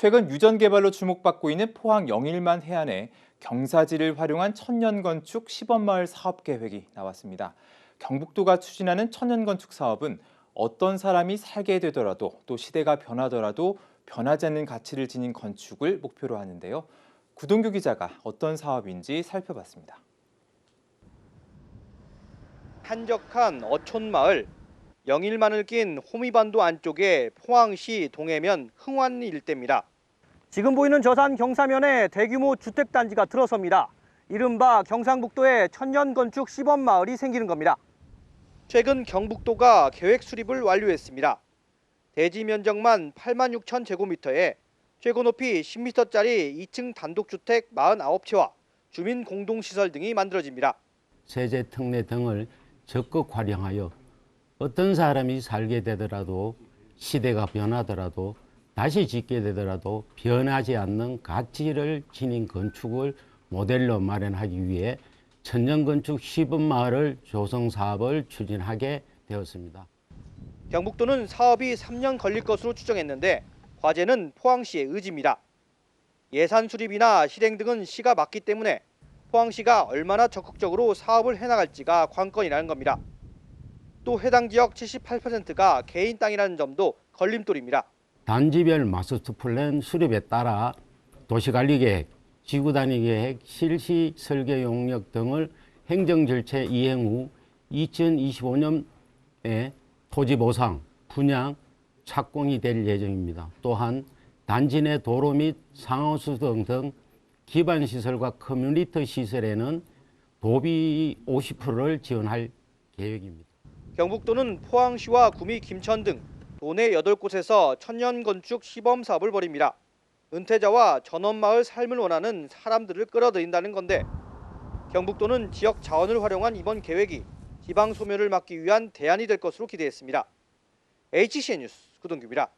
최근 유전 개발로 주목받고 있는 포항 영일만 해안에 경사지를 활용한 천년 건축 시범마을 사업 계획이 나왔습니다. 경북도가 추진하는 천년 건축 사업은 어떤 사람이 살게 되더라도 또 시대가 변하더라도 변하지 않는 가치를 지닌 건축을 목표로 하는데요. 구동규 기자가 어떤 사업인지 살펴봤습니다. 한적한 어촌마을 영일만을 낀 호미반도 안쪽의 포항시 동해면 흥환 일대입니다. 지금 보이는 저산 경사면에 대규모 주택 단지가 들어섭니다. 이른바 경상북도의 천년 건축 시범 마을이 생기는 겁니다. 최근 경북도가 계획 수립을 완료했습니다. 대지 면적만 8만 6천 제곱미터에 최고 높이 10m짜리 2층 단독주택 49채와 주민 공동시설 등이 만들어집니다. 세제 특례 등을 적극 활용하여 어떤 사람이 살게 되더라도 시대가 변하더라도 다시 짓게 되더라도 변하지 않는 가치를 지닌 건축을 모델로 마련하기 위해 천년 건축 시범마을을 조성 사업을 추진하게 되었습니다. 경북도는 사업이 3년 걸릴 것으로 추정했는데 과제는 포항시의 의지입니다. 예산 수립이나 실행 등은 시가 맞기 때문에 포항시가 얼마나 적극적으로 사업을 해나갈지가 관건이라는 겁니다. 또 해당 지역 78%가 개인 땅이라는 점도 걸림돌입니다. 단지별 마스터 플랜 수립에 따라 도시관리 계획, 지구 단위 계획, 실시 설계 용역 등을 행정 절차 이행 후 2025년에 토지 보상, 분양, 착공이 될 예정입니다. 또한 단지 내 도로 및 상하수등 등 기반 시설과 커뮤니티 시설에는 도비 50%를 지원할 계획입니다. 경북도는 포항시와 구미, 김천 등 도내 8곳에서 천년 건축 시범 사업을 벌입니다. 은퇴자와 전원마을 삶을 원하는 사람들을 끌어들인다는 건데 경북도는 지역 자원을 활용한 이번 계획이 지방 소멸을 막기 위한 대안이 될 것으로 기대했습니다. HCN 뉴스 구동규입니다.